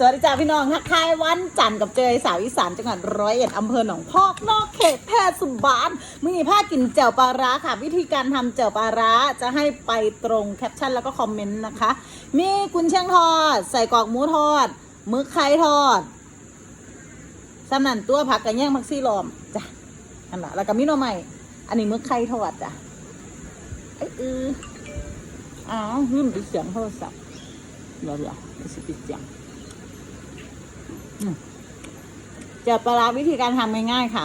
สวัสดีจ้าพี่น้องทักทายวันจันทร์กับเจยสาวอีสานจังหวัดร้อยเอ็ดอำเภอหนองพอกนอกเขตแพทย์สุบานมือนี้ผ้ากินแจ่วปลาร้าค่ะ วิธีการทำแจ่วปลาร้าจะให้ไปตรงแคปชั่นแล้วก็คอมเมนต์นะคะ มีกุนเชียงทอด ใส่กรอกหมูทอดมึกไข่ทอดสำนันตัวผักกระแยงมักซี่ลอมจ้ะอันละแล้วก็มีหน่อใหม่ อันนี้มึกไข่ทอดจ้ะเอ้ยเอออ้าวลืมปิดเสียงโทรศัพท์เดี๋ยวเดี๋ยวไปสิปิดเสียง จะปลาร้าวิธีการทำง่ายๆค่ะ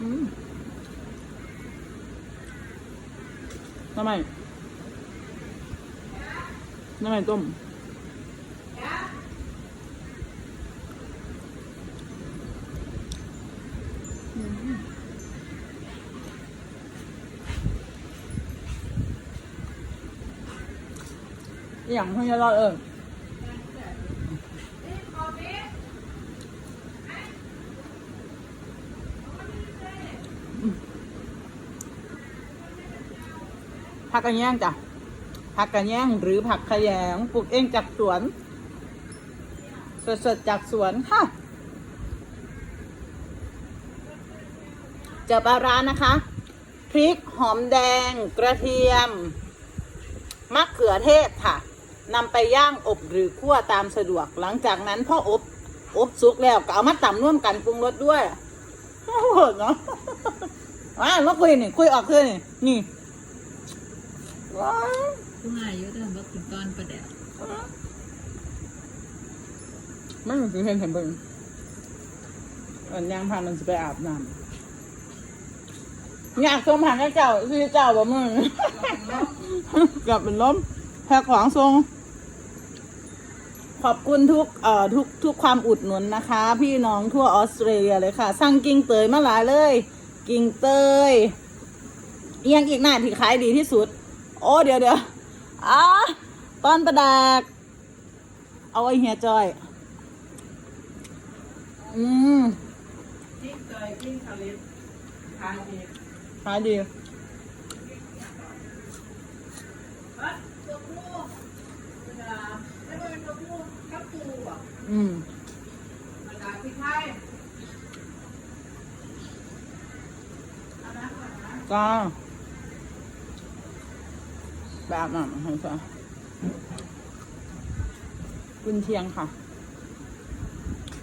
อืมน้ำมันน้ำมันต้ม อย่างเพิ่งจะรอดเออผักกระแยงจ้ะผักกระแยงหรือผักขยงปลูกเองจากสวน สดๆจากสวนค่ะเจอปลาร้านะคะ พริกหอมแดง กระเทียมมะเขือเทศค่ะ นำไปย่างอบหรือคั่วตามสะดวก หลังจากนั้นพออบอบสุกแล้วก็เอามาตำร่วมกันปรุงรสด้วยโอ้โหเนาะอ่ามาคุยนี่คุยออกคือนี่นี่ว้าวผู้งายเยอะเดิมว่ากินก้อนประเดี๋ยวมันคือเห็นเห็นเบิ่งอันยางพามันจะไปอาบน้ำอยากส่งผ่านให้เจ้าคือเจ้าบ่มึงกลับเป็นล้มแพ้ขวางทรง ขอบคุณทุกเอ่อทุกทุกความอุดหนุนนะคะ พี่น้องทั่วออสเตรเลียเลยค่ะ สั่งกิ่งเตยมาหลายเลย กิ่งเตยเอียงอีกหน้าที่ขายดีที่สุด โอ้เดี๋ยวเดี๋ยวอ่าตอนประดากเอาไอ้เฮียจอย อืมกิ้งเตยกิ้งสลิดขายดีขายดี เอ้ยตัวผู้เวลาไม่เป็นตัวผู้ข้าวปูอะ อืม มาจากพี่ไทยเอาน้ำ ก็แบบนั้นค่ะกุนเชียงค่ะ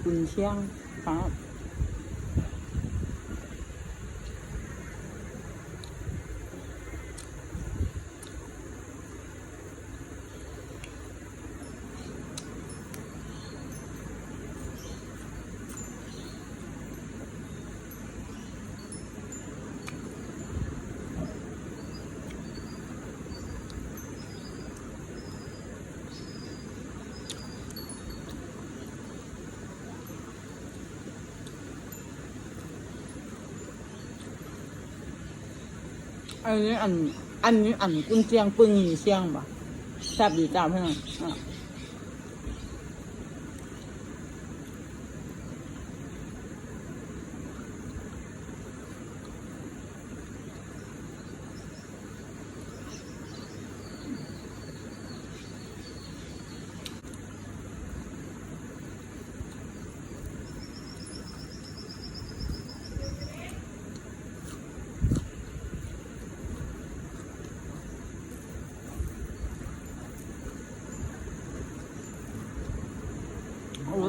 กุนเชียงครับ อันนี้อัน อันนี้อันกุนเชียงปึงหรือเชียงปะแซ่บดีจ้าเพื่อนอะ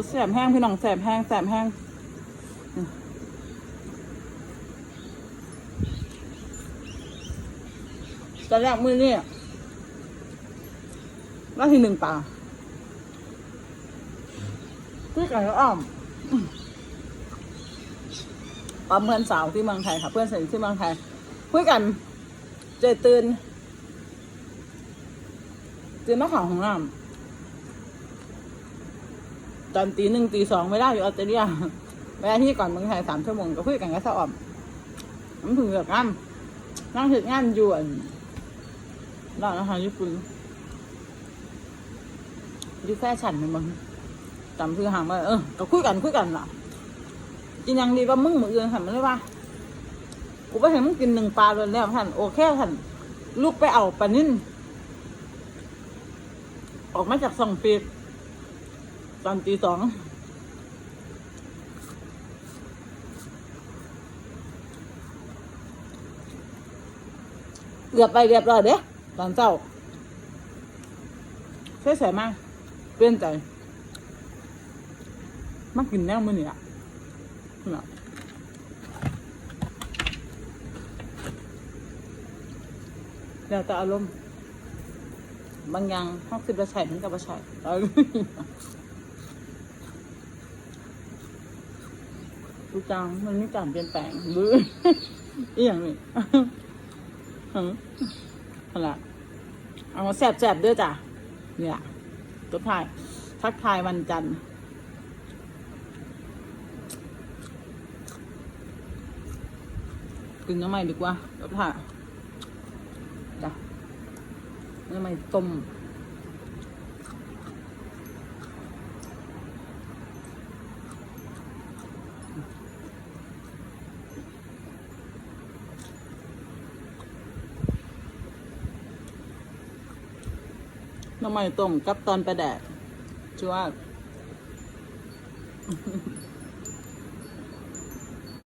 แสบแห้งพี่น้องแสบแห้งแสบแห้งตอนแรกมือนี่แล้วทีหนึ่งปลาพี่ไก่ก็อ้อมอืมปลาเพื่อนสาวที่เมืองไทยค่ะ เพื่อนสนิทที่เมืองไทยคุยกันเจตื่นตื่นมาข่าวของน้ำ ตอนตีหนึ่งตีสองไม่ได้อยู่ออสเตรเลียเวลาที่ก่อนเมืองไทยสามชั่วโมงก็คุยกันกับสะอ่อมมันถึงเลือกงานนั่งถึงงานอยวนร้านอาหารญี่ปุ่นยูแฟชั่นมันมึงจำชื่อหางมาเออก็คุยกันคุยกันล่ะกินยังดีว่ามึงมืออื่นหันมาเลยว่ากูไปเห็นมึงกินหนึ่งปลาเลยแล้วท่านโอเคท่านลูกไปเอาปลานิ่นออกมาจากสองปีก ตอนตีสองเกือบไปเรียบร้อยเด้ตอนเช้าใช่ใส่มากเปลี่ยนใจมากินแนวมือนี่อะคุณอะแล้วแต่อารมณ์บางอย่างห้องสิบประชัยมันกับประชัย เอาดูจังมันไม่การเปลี่ยนแปลงบื้ออีอย่างนี้ฮึอะเอามาแสบๆด้อจ้ะเนี่ยตัวทาย ทักทายวันจันทร์กินน้ำใหม่ดีกว่าตัวทายจ้ะน้ำใหม่ต้ม น้ำมันต้มกับตอนประแดดชัวร์